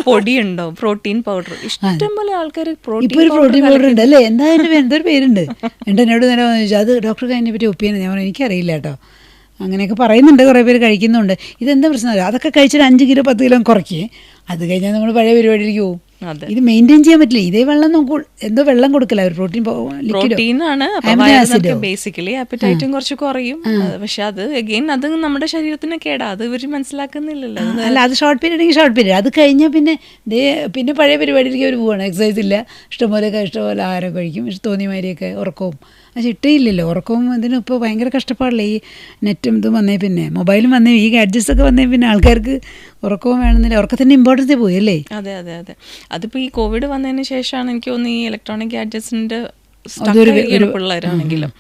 പൊടി ഉണ്ടോ പ്രോട്ടീൻ പൗഡർ ഇഷ്ടംപോലെ ആൾക്കാർ ഇപ്പൊ ഒരു പ്രോട്ടീൻ പൗഡർ ഉണ്ട് അല്ലേ എന്താ എന്റെ? എന്തൊരു പേരുണ്ട്? എന്റെ എന്നോട് നേരെ ചോദിച്ചു അത് ഡോക്ടർ അതിനെ പറ്റി ഒപ്പിയാണ് ഞാൻ പറഞ്ഞു എനിക്കറിയില്ല കേട്ടോ അങ്ങനെയൊക്കെ പറയുന്നുണ്ട് കുറേ പേര് കഴിക്കുന്നുണ്ട്. ഇതെന്താ പ്രശ്നം? അറിയോ? അതൊക്കെ കഴിച്ചിട്ട് അഞ്ച് കിലോ പത്ത് കിലോ കുറയ്ക്കേ. അത് കഴിഞ്ഞാൽ നമ്മൾ പഴയ പരിപാടിയിലേക്ക് പോകും ഇത് മെയിന്റെയിൻ ചെയ്യാൻ പറ്റില്ല. ഇതേ വെള്ളം നമുക്ക് എന്തോ വെള്ളം കൊടുക്കില്ല ഒരു പ്രോട്ടീൻ ആസിഡോ ബേസിക്കലി ആപ്പറ്റൈറ്റും കുറച്ച് കുറയും. പക്ഷെ അത് അഗെയിൻ അത് നമ്മുടെ ശരീരത്തിന് കേടാ. അത് ഇവർ മനസ്സിലാക്കുന്നില്ലല്ലോ. അല്ല അത് ഷോർട്ട് പീരീഡ് ആണെങ്കിൽ ഷോർട്ട് പീരീഡ് അത് കഴിഞ്ഞാൽ പിന്നെ പിന്നെ പഴയ പരിപാടിയിലേക്ക് അവർ പോവാണ്. എക്സസൈസ് ഇല്ല. ഇഷ്ടംപോലെ ഇഷ്ടംപോലെ ആഹാരം കഴിക്കും. ഇഷ്ടം തോന്നിയ മാതിരിയൊക്കെ ഉറക്കവും ചിട്ടയില്ലല്ലോ ഉറക്കവും ഇതിനും ഇപ്പോൾ ഭയങ്കര കഷ്ടപ്പാടില്ല? ഈ നെറ്റും ഇതും വന്നേ പിന്നെ. മൊബൈലും വന്നേ ഈ ഗാഡ്ജറ്റ്സ് ഒക്കെ വന്നേ പിന്നെ ആൾക്കാർക്ക് ഉറക്കവും വേണമെന്നില്ല. ഉറക്കത്തിന്റെ ഇമ്പോർട്ടൻസ് പോയി അല്ലേ അതെ അതെ അതെ. അതിപ്പോൾ ഈ കോവിഡ് വന്നതിന് ശേഷമാണ് എനിക്ക് തോന്നുന്നു ഈ ഇലക്ട്രോണിക് ഗാഡ്ജറ്റ്സിന്റെ പിള്ളേരാണെങ്കിലും.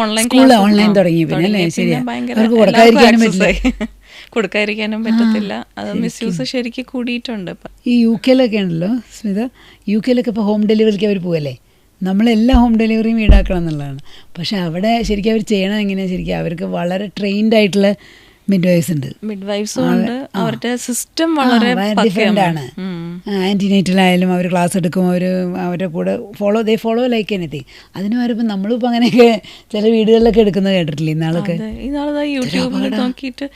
ഓൺലൈൻ online തുടങ്ങി പിന്നെ അല്ലേ? ശരിയാ. അവർക്ക് കൊടുക്കാതിരിക്കാനും പറ്റില്ല. [laughs] കൊടുക്കാതിരിക്കാനും പറ്റത്തില്ല. അത് മിസ്യൂസ് ശരിക്കും കൂടിയിട്ടുണ്ട് ഇപ്പൊ. ഈ യു കെയിലൊക്കെ ഉണ്ടല്ലോ സ്മിത? യു കെയിലൊക്കെ ഇപ്പോൾ ഹോം ഡെലിവറിക്ക് അവർ പോവല്ലേ? നമ്മളെല്ലാം ഹോം ഡെലിവറിയും ഈടാക്കണം എന്നുള്ളതാണ്. പക്ഷെ അവിടെ ശരിക്കും അവർ ചെയ്യണം എങ്ങനെയാണ് ശരിക്കും അവർക്ക് വളരെ ട്രെയിൻഡ് ആയിട്ടുള്ള മിഡ് വൈഫ്സ് ഉണ്ട്. മിഡ് വൈഫ്സ് അവരുടെ സിസ്റ്റം വളരെ ഡിഫറെന്റ് ആണ്. ആന്റിനേറ്റിലായാലും അവർ ക്ലാസ് എടുക്കും അവർ അവരുടെ കൂടെ follow they follow like anything അതിന് വരുമ്പോൾ നമ്മളിപ്പോൾ അങ്ങനെയൊക്കെ ചില വീടുകളിലൊക്കെ എടുക്കുന്നത് കേട്ടിട്ടില്ലേ ഇന്നാളൊക്കെ? യൂട്യൂബിൽ നോക്കിയിട്ട്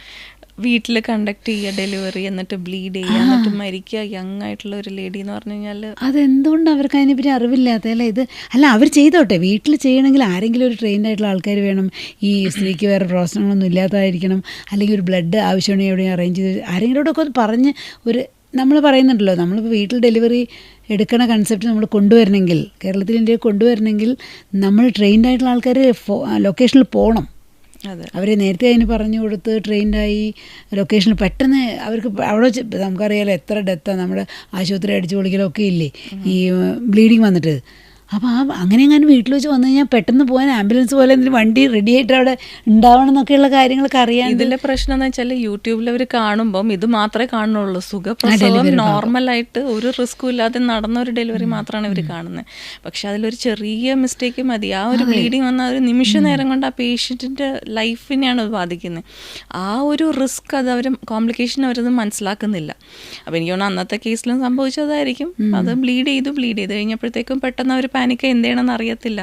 വീട്ടിൽ കണ്ടക്ട് ചെയ്യുക ഡെലിവറി എന്നിട്ട് ബ്ലീഡ് ചെയ്യുക എന്നിട്ട് മരിക്കുക യങ് ആയിട്ടുള്ള ഒരു ലേഡി എന്ന് പറഞ്ഞു കഴിഞ്ഞാൽ അതെന്തുകൊണ്ട് അവർക്ക് അതിനെപ്പറ്റി അറിവില്ലാത്ത? അല്ല ഇത് അല്ല അവർ ചെയ്തോട്ടെ. വീട്ടിൽ ചെയ്യണമെങ്കിൽ ആരെങ്കിലും ഒരു ട്രെയിൻഡ് ആയിട്ടുള്ള ആൾക്കാർ വേണം. ഈ സ്ത്രീക്ക് വേറെ പ്രശ്നങ്ങളൊന്നും ഇല്ലാത്തതായിരിക്കണം. അല്ലെങ്കിൽ ഒരു ബ്ലഡ് ആവശ്യമുണ്ടെങ്കിൽ എവിടെയും അറേഞ്ച് ചെയ്ത് ആരെങ്കിലോടൊക്കെ ഒന്ന് പറഞ്ഞ് ഒരു നമ്മൾ പറയുന്നുണ്ടല്ലോ നമ്മളിപ്പോൾ വീട്ടിൽ ഡെലിവറി എടുക്കണ കൺസെപ്റ്റ് നമ്മൾ കൊണ്ടുവരണമെങ്കിൽ കേരളത്തിൽ ഇന്ത്യയിൽ കൊണ്ടുവരണമെങ്കിൽ നമ്മൾ ട്രെയിൻഡ് ആയിട്ടുള്ള ആൾക്കാർ ലൊക്കേഷനിൽ പോകണം അതെ. അവർ നേരത്തെ അതിന് പറഞ്ഞു കൊടുത്ത് ട്രെയിൻഡായി ലൊക്കേഷൻ പെട്ടെന്ന് അവർക്ക് അവിടെ നമുക്കറിയാലോ എത്ര ഡെത്താണ് നമ്മുടെ ആശുപത്രി അടിച്ചു പൊളിക്കലൊക്കെ ഇല്ലേ? ഈ ബ്ലീഡിങ് വന്നിട്ട്. അപ്പോൾ ആ അങ്ങനെ എങ്ങാനും വീട്ടിൽ വെച്ച് വന്നു കഴിഞ്ഞാൽ പെട്ടെന്ന് പോകാൻ ആംബുലൻസ് പോലെ എന്തെങ്കിലും വണ്ടി റെഡി ആയിട്ട് അവിടെ ഉണ്ടാവണം എന്നൊക്കെയുള്ള കാര്യങ്ങളൊക്കെ അറിയാം ഇതിലെ പ്രശ്നം എന്ന് വെച്ചാൽ യൂട്യൂബിൽ അവർ കാണുമ്പം ഇത് മാത്രമേ കാണുന്നുള്ളൂ. സുഖപ്രസവം നോർമലായിട്ട് ഒരു റിസ്കും ഇല്ലാതെ നടന്ന ഒരു ഡെലിവറി മാത്രമാണ് ഇവർ കാണുന്നത് പക്ഷെ അതിലൊരു ചെറിയ മിസ്റ്റേക്ക് മതി. ആ ഒരു ബ്ലീഡിങ് വന്ന ഒരു നിമിഷ നേരം കൊണ്ട് ആ പേഷ്യന്റിന്റെ ലൈഫിനെയാണ് അത് ബാധിക്കുന്നത് ആ ഒരു റിസ്ക് അത് അവർ കോംപ്ലിക്കേഷൻ അവരത് മനസ്സിലാക്കുന്നില്ല. അപ്പോൾ എനിക്ക് തോന്നുന്നു അന്നത്തെ കേസിലും സംഭവിച്ചതായിരിക്കും. അത് ബ്ലീഡ് ചെയ്തു ബ്ലീഡ് ചെയ്ത് കഴിഞ്ഞപ്പോഴത്തേക്കും പെട്ടെന്ന് അവർ പാനിക് എന്ത് ചെയ്യണമെന്ന് അറിയത്തില്ല.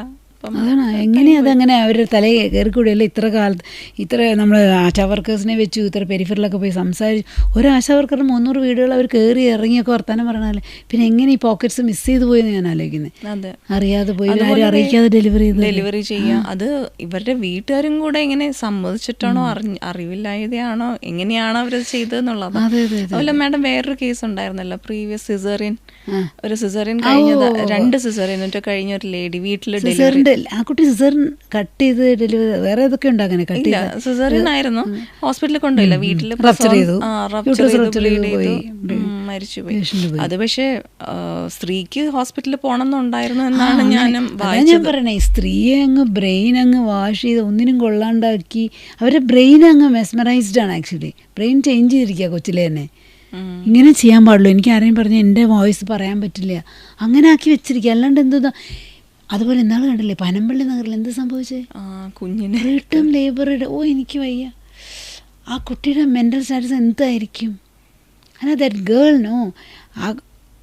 അതാണ്. എങ്ങനെ അതങ്ങനെ അവരുടെ തലയിൽ കയറിക്കൂടിയല്ലേ? ഇത്ര കാലത്ത് ഇത്ര നമ്മൾ ആശാ വർക്കേഴ്സിനെ വെച്ചു ഇത്ര പെരിഫറിലൊക്കെ പോയി സംസാരിച്ചു. ഒരു ആശാ വർക്കർ മുന്നൂറ് വീടുകൾ അവർ കയറി ഇറങ്ങിയൊക്കെ വർത്താനം പറഞ്ഞാലേ പിന്നെ എങ്ങനെ ഈ പോക്കറ്റ്സ് മിസ് ചെയ്തു പോയെന്ന് ഞാൻ ആലോചിക്കുന്നത് അറിയാതെ പോയി ആരും അറിയിക്കാതെ ഡെലിവറി ചെയ്ത് ഡെലിവറി ചെയ്യുക അത് ഇവരുടെ വീട്ടുകാരും കൂടെ എങ്ങനെ സമ്മതിച്ചിട്ടാണോ അറിഞ്ഞ അറിവില്ലായതെയാണോ എങ്ങനെയാണ് അവരത് ചെയ്തതെന്നുള്ളത്. അതെ അതെ അതുപോലെ മാഡം വേറൊരു കേസ് ഉണ്ടായിരുന്നല്ലോ. പ്രീവിയസ് സിസേറിയൻ ഒരു സിസേറിയൻ കഴിഞ്ഞത് രണ്ട് സിസേറിയൻ കഴിഞ്ഞ ഒരു ലേഡി വീട്ടിൽ ഡെലിവറി ആ കുട്ടി സിസറിൻ കട്ട് ചെയ്ത് ഡെലിവറി വേറെ ഏതൊക്കെ ഉണ്ട് അങ്ങനെ കട്ട് ചെയ്ത്? സിസറിൻ ആയിരുന്നു. ഹോസ്പിറ്റലിൽ കൊണ്ടുപോയില്ല. വീട്ടിൽ. റപ്ചർ ചെയ്തു. മരിച്ചുപോയി അത് പക്ഷേ സ്ത്രീക്ക് ഹോസ്പിറ്റലിൽ പോണെന്നുണ്ടായിരുന്നു എന്നാണ് ഞാനും ഞാൻ പറയണേ സ്ത്രീയെ അങ്ങ് ബ്രെയിൻ അങ്ങ് വാഷ് ചെയ്ത് ഒന്നിനും കൊള്ളാണ്ടാക്കി. അവരുടെ ബ്രെയിൻ അങ്ങ് മെസ്മറൈസ്ഡ് ആണ് ആക്ച്വലി ബ്രെയിൻ ചേഞ്ച് ചെയ്തിരിക്കുക കൊച്ചിലെ തന്നെ. ഇങ്ങനെ ചെയ്യാൻ പാടുള്ളൂ. എനിക്ക് ആരെയും പറഞ്ഞു എന്റെ വോയിസ് പറയാൻ പറ്റില്ല. അങ്ങനെ ആക്കി വെച്ചിരിക്കുക അല്ലാണ്ട് എന്തോ അതുപോലെ ഇന്നാൾ കണ്ടില്ലേ പനമ്പള്ളി നഗറിൽ എന്ത് സംഭവിച്ചേ? ആ, കുഞ്ഞിനെ. റിട്ടേൺ ലേബറുടെ ഓ എനിക്ക് വയ്യ. ആ കുട്ടിയുടെ മെന്റൽ സ്റ്റാറ്റസ് എന്തായിരിക്കും? അല്ല ദാറ്റ് ഗേൾ നോ ആ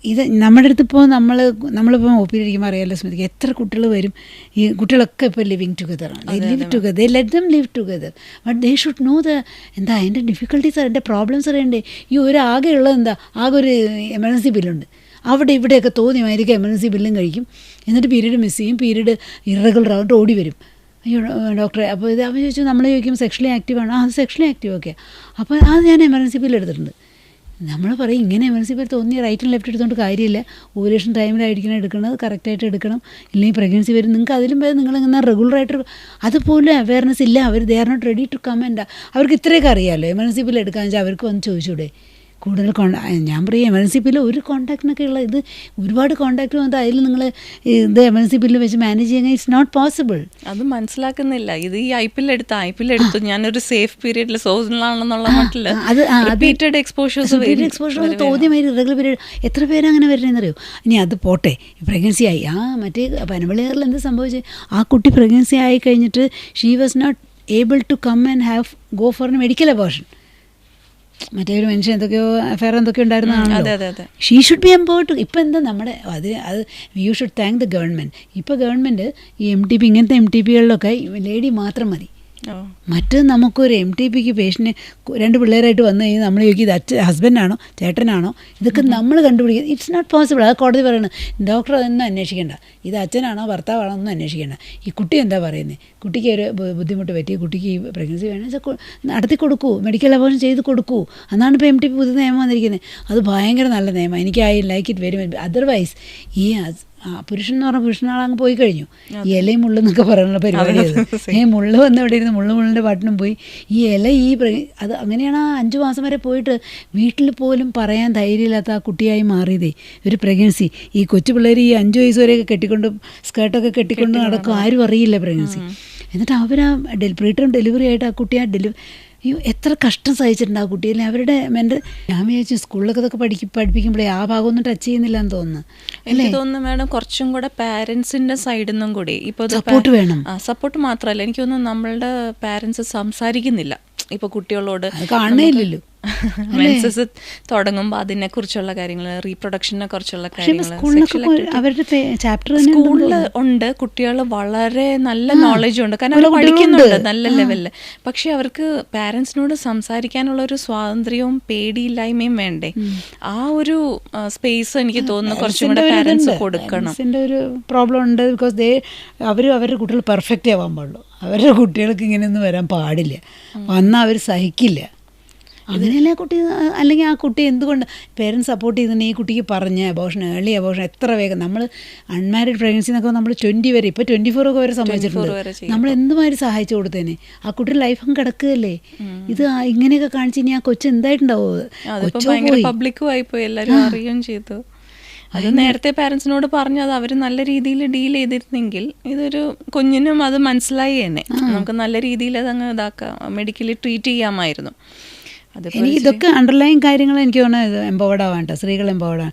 ഇത് നമ്മുടെ അടുത്ത് ഇപ്പോൾ നമ്മൾ നമ്മളിപ്പോൾ ഒപ്പിയിരിക്കുമ്പോൾ അറിയാമല്ലോ സ്മൃതിക്ക് എത്ര കുട്ടികൾ വരും? ഈ കുട്ടികളൊക്കെ ഇപ്പോൾ living ടുഗദറാണ് they live together let them live together but they should know the എന്താ അതിന്റെ ഡിഫിക്കൽട്ടീസ് അതിന്റെ പ്രോബ്ലംസ് അറിയണ്ടേ? ഈ ഒരു ആകെ ഉള്ളത് എന്താ? ആകെ ഒരു എമർജൻസി ബില്ലുണ്ട് അവിടെ ഇവിടെയൊക്കെ തോന്നിയമായിരിക്കും എമർജൻസി ബില്ലും കഴിക്കും. എന്നിട്ട് പീരീഡ് മിസ് ചെയ്യും പീരീഡ് ഇറഗുലർ ആയിട്ട് ഓടി വരും. അയ്യോ ഡോക്ടറെ അപ്പോൾ ഇത് അവൻ ചോദിച്ചു നമ്മൾ ചോദിക്കും സെക്ഷലി ആക്റ്റീവാണ് അത് സെക്ഷലി ആക്റ്റീവ് ഓക്കെ അപ്പോൾ അത് ഞാൻ എമർജൻസി ബില്ല് എടുത്തിട്ടുണ്ട്. നമ്മൾ പറയും ഇങ്ങനെ എമർജൻസി ബിൽ തോന്നിയ റൈറ്റും ലെഫ്റ്റ് എടുത്തുകൊണ്ട് കാര്യമില്ല. ഓപ്പറേഷൻ ടൈമിലായിരിക്കണം എടുക്കുന്നത് കറക്റ്റായിട്ട് എടുക്കണം. ഇല്ലെങ്കിൽ പ്രഗ്നൻസി വരും. നിങ്ങൾക്ക് അതിലും പേര് നിങ്ങൾ ഇങ്ങനെ റെഗുലറായിട്ട് അതുപോലെ അവയർനെസ് ഇല്ല. അവർ they are not ready to comment അവർക്ക് ഇത്രയൊക്കെ അറിയാമല്ലോ എമർജൻസി ബില്ല് എടുക്കാന്ന് വെച്ചാൽ അവർക്ക് വന്ന് ചോദിച്ചൂടെ? കൂടുതൽ കോണ്ടാ ഞാൻ പറയും എമർജൻസി ബില്ല് ഒരു കോണ്ടാക്റ്റിനൊക്കെ ഉള്ള ഇത് ഒരുപാട് കോണ്ടാക്റ്റ് വന്നാൽ അതിൽ നിങ്ങൾ ഇത് എമർജൻസി ബില്ല് വെച്ച് മാനേജ് ചെയ്യുന്ന ഇറ്റ്സ് നോട്ട് പോസിബിൾ അത് മനസ്സിലാക്കുന്നില്ല. ഇത് ഈ ഐ പി എൽ എടുത്ത ഐ പി എൽ എടുത്തു. ഞാനൊരു സേഫ് പീരീഡിൽ സോസണലാണെന്നുള്ള മട്ടിൽ അത് എക്സ്പോഷേഴ്സ് റിപ്പീറ്റഡ് എക്സ്പോഷേഴ്സ് എക്സ്പോഷർ തോന്നിയമാതിരി റെഗുലർ പീരീഡ് എത്ര പേരങ്ങനെ അറിയോ ഇനി അത് പോട്ടെ. പ്രഗ്നൻസി ആയി. ആ മറ്റേ പനമ്പള്ളിയാറിൽ എന്ത് സംഭവിച്ചത് ആ കുട്ടി പ്രഗ്നൻസി ആയി കഴിഞ്ഞിട്ട് she was not able to come and have go for medical abortion മറ്റേ ഒരു മനുഷ്യൻ എന്തൊക്കെയോ അഫയർ എന്തൊക്കെയോ ഉണ്ടായിരുന്നതാണല്ലോ ഷീ ഷുഡ് ബി എംപവേർഡ് ഇപ്പം എന്താ നമ്മുടെ അത് അത് you should thank the government ഇപ്പോൾ ഗവൺമെന്റ് ഈ എം ടി പി ഇങ്ങനത്തെ എം ടി പികളിലൊക്കെ ലേഡി മാത്രം മതി. മറ്റ് നമുക്കൊരു എം ടി പിക്ക് പേഷ്യന്റ് രണ്ട് പിള്ളേരായിട്ട് വന്നു കഴിഞ്ഞാൽ നമ്മൾ ചോദിക്കും ഇത് അച്ഛൻ ഹസ്ബൻഡാണോ ചേട്ടനാണോ? ഇതൊക്കെ നമ്മൾ കണ്ടുപിടിക്കുക ഇറ്റ്സ് നോട്ട് പോസിബിൾ അത് കോടതി പറയുന്നത് ഡോക്ടർ അതൊന്നും അന്വേഷിക്കേണ്ട. ഇത് അച്ഛനാണോ ഭർത്താവാണോ ഒന്നും അന്വേഷിക്കേണ്ട. ഈ കുട്ടി എന്താ പറയുന്നത് കുട്ടിക്ക് ഒരു ബുദ്ധിമുട്ട് പറ്റി കുട്ടിക്ക് ഈ പ്രഗ്നൻസി വേണമെന്ന് വെച്ചാൽ നടത്തി കൊടുക്കൂ. മെഡിക്കൽ അബോർഷൻ ചെയ്ത് കൊടുക്കൂ. അതാണ് ഇപ്പോൾ എം ടി പി പുതിയ നിയമം വന്നിരിക്കുന്നത് അത് ഭയങ്കര നല്ല നിയമം. എനിക്ക് I like it very much otherwise ഈ ആ പുരുഷൻ എന്ന് പറഞ്ഞാൽ പുരുഷനാളങ്ങ് പോയി കഴിഞ്ഞു. ഈ ഇലയും മുള്ളെന്നൊക്കെ പറയാനുള്ള പരിപാടി. ഏ മുള്ള് വന്ന് ഇവിടെ ഇരുന്ന് മുള്ളു മുള്ളിന്റെ പാട്ടിനും പോയി. ഈ ഇല ഈ അത് അങ്ങനെയാണ് ആ അഞ്ച് മാസം വരെ പോയിട്ട് വീട്ടിൽ പോലും പറയാൻ ധൈര്യമില്ലാത്ത ആ കുട്ടിയായി മാറിയതേ. ഒരു പ്രഗ്നൻസി ഈ കൊച്ചു പിള്ളേർ ഈ അഞ്ച് വയസ്സ് വരെയൊക്കെ കെട്ടിക്കൊണ്ട് സ്കേർട്ടൊക്കെ കെട്ടിക്കൊണ്ട് നടക്കും. ആരും അറിയില്ല പ്രഗ്നൻസി എന്നിട്ട് അവരാ ആ പ്രീറ്ററും ഡെലിവറി ആയിട്ട് ആ കുട്ടി ആ ഡെലിവറി അയ്യോ എത്ര കഷ്ടം സഹിച്ചിട്ടുണ്ട് ആ കുട്ടിയല്ലേ അവരുടെ മെന്റൽ ഞാൻ വിചാരിച്ചു സ്കൂളിലൊക്കെ ഇതൊക്കെ പഠിക്കും പഠിപ്പിക്കുമ്പോഴേ ആ ഭാഗമൊന്നും ടച്ച് ചെയ്യുന്നില്ല എന്ന് തോന്നുന്നു. എനിക്ക് തോന്നുന്നു മാഡം കുറച്ചും കൂടെ പാരൻസിന്റെ സൈഡിൽ നിന്നും കൂടി. ഇപ്പൊ സപ്പോർട്ട് വേണം. സപ്പോർട്ട് മാത്രമല്ല എനിക്ക് തോന്നുന്നു നമ്മളുടെ പാരൻസ് സംസാരിക്കുന്നില്ല. ഇപ്പൊ കുട്ടികളോട് ഇല്ലല്ലോ. മെൻസസ് തുടങ്ങുമ്പോൾ അതിനെ കുറിച്ചുള്ള കാര്യങ്ങൾ റീപ്രൊഡക്ഷനെ കുറിച്ചുള്ള കാര്യങ്ങൾ അവരുടെ ചാപ്റ്റർ സ്കൂളിൽ ഉണ്ട് കുട്ടികൾ വളരെ നല്ല നോളജ് ഉണ്ട്. കാരണം അവർ പഠിക്കുന്നുണ്ട് നല്ല ലെവലിൽ പക്ഷെ അവർക്ക് പാരന്റ്സിനോട് സംസാരിക്കാനുള്ള ഒരു സ്വാതന്ത്ര്യവും പേടിയില്ലായ്മയും വേണ്ടേ? ആ ഒരു സ്പേസ് എനിക്ക് തോന്നുന്നു കുറച്ചും കൂടെ പാരന്റ്സ് കൊടുക്കണം. ഒരു പ്രോബ്ലം ഉണ്ട് ബിക്കോസ് ദേ അവർ അവരുടെ കുട്ടികൾ പെർഫെക്റ്റ് ആവാൻ പാടുള്ളൂ. അവരുടെ കുട്ടികൾക്ക് ഇങ്ങനെയൊന്നും വരാൻ പാടില്ല. വന്നാൽ അവർ സഹിക്കില്ല. അങ്ങനെയല്ലേ കുട്ടി അല്ലെങ്കിൽ ആ കുട്ടി എന്തുകൊണ്ട് പേരൻസ് സപ്പോർട്ട് ചെയ്തിട്ട് ഈ കുട്ടിക്ക് പറഞ്ഞ് അബോഷൻ ഏർലി അബോഷൻ എത്ര വേഗം? നമ്മൾ അൺമാരിഡ് പ്രഗ്നൻസി എന്നൊക്കെ നമ്മൾ ട്വന്റി വരെ ഇപ്പോൾ ട്വന്റി ഫോർ ഒക്കെ വരെ സംഭവിച്ചിട്ടുണ്ട് നമ്മൾ എന്തുമാതിരി സഹായിച്ചു കൊടുത്തേനെ? ആ കുട്ടിയുടെ ലൈഫും കിടക്കുകയല്ലേ? ഇത് ഇങ്ങനെയൊക്കെ കാണിച്ച് ഇനി ആ കൊച്ചു എന്തായിട്ടുണ്ടാവും? പോയി. എല്ലാവരും അറിയുകയും ചെയ്തു. അത് നേരത്തെ പാരൻസിനോട് പറഞ്ഞു അത് അവർ നല്ല രീതിയിൽ ഡീൽ ചെയ്തിരുന്നെങ്കിൽ ഇതൊരു കുഞ്ഞിനും അത് മനസ്സിലായി തന്നെ നമുക്ക് നല്ല രീതിയിൽ അതങ്ങ് ഇതാക്കാം മെഡിക്കലി ട്രീറ്റ് ചെയ്യാമായിരുന്നു. എനിക്ക് ഇതൊക്കെ അണ്ടർലൈൻ കാര്യങ്ങൾ എനിക്ക് തോന്നുന്നത് എംപവേർഡ് ആവാൻ സ്ത്രീകൾ എംപവേർഡ് ആണ്